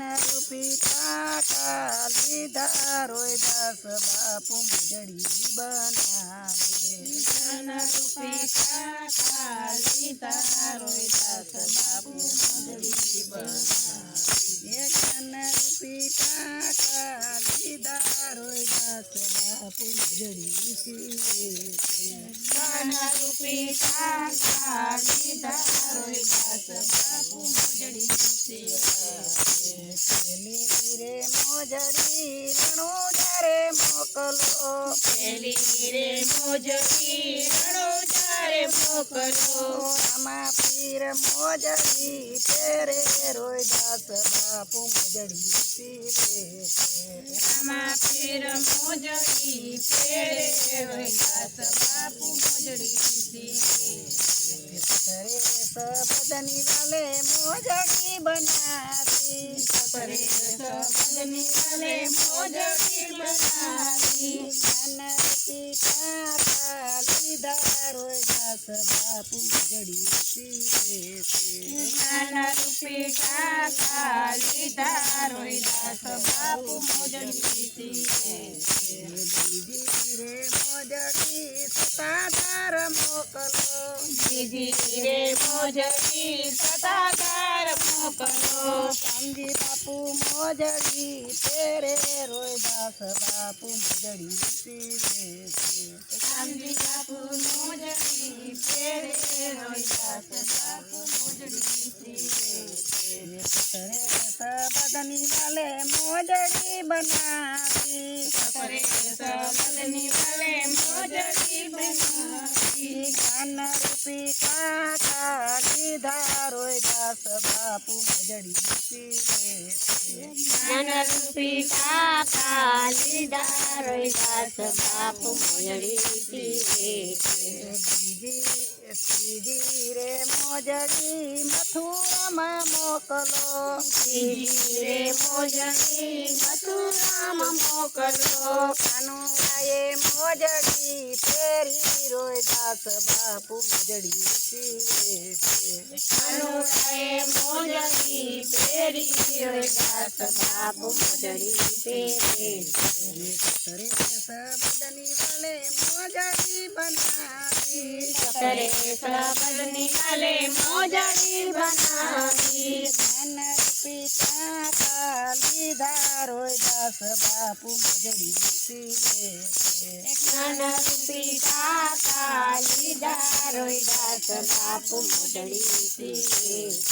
બનાવે રૂપી કાકા લીધા રોયદાસ બાપુ મોજડી બનાવી જ્ઞાન રૂપી કાકા બાપુ મુજડી બાપુ મોજડી સીવે પેલી રે મોજડી રણું જ્યારે મોકલો. પેલી રે મોજડી રણોજારે મોકલો. આમાં પીર મોજડી તેરે રોયદાસ બાપુ મોજડી છે. આમાં પીર મોજડી પેરે રોયદાસ બાપુ મોજડી કરે સબદની વાલે મોજડી બનાવી. સબદની વાલે મોજડી બનાવી જ્ઞાન પિતા લીધા રોયદાસ બાપુ મોજડી સીવે નાના રૂપી કાકા લીધા મોકલો બીજી રે મોજડી સદાકાર મોકલો. સમજી બાપુ મોજડી તેરે રોય દાસ બાપુ મોજડી સીવે સમજી બાપુ મોજડી તેરે રોય દાસ બાપુ મોજડી કરે સબદની વાલે મોજડી બનાવી. સબદની રોયદાસ બાપુ મોજડી લીધા બાપુ મોજડી સીવે રે મોજડી મથુરામાં મોકલો. શ્રીજી રે મોજડી મથુરામાં મોકલો. કાનુડાએ મોજડી ફેરી રોયદાસ બાપુ મોજડી છે મોજડી બાપુ મોજડી વાલે બનાવી. કરે સબદની વાલે મોજડી બનાવી ધન પિતા લીધા રોયદાસ બાપુ મોજડી સીવે છે જ્ઞાન રૂપી કાકા લીધા બાપુ મોજડી સીવે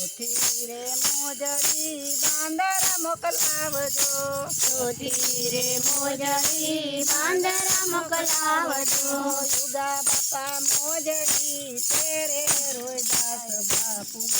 ચોથી રે મોજડી બાંદર મોકલાવજો. ચોથી રે મોજડી બાંદરા મોકલાવજો. યુગા બાપા મોજડી તેરે રોયદાસ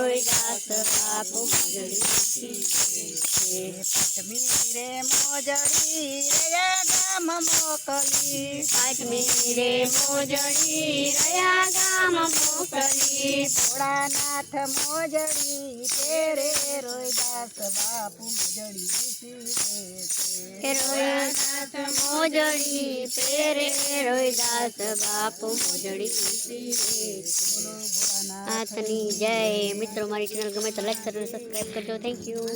ટાકા લીધા રોયદાસ બાપુ પટમી રે મોજડી રે ગામ મોકલી પાંચમી રે મોજડી રયા ગામ મોકલી ભોળાનાથ મોજડી તેરે રોયદાસ બાપુ જય મિત્રો મારી ચેનલ ગમે તો લાઈક કરો કરજો થેન્ક યુ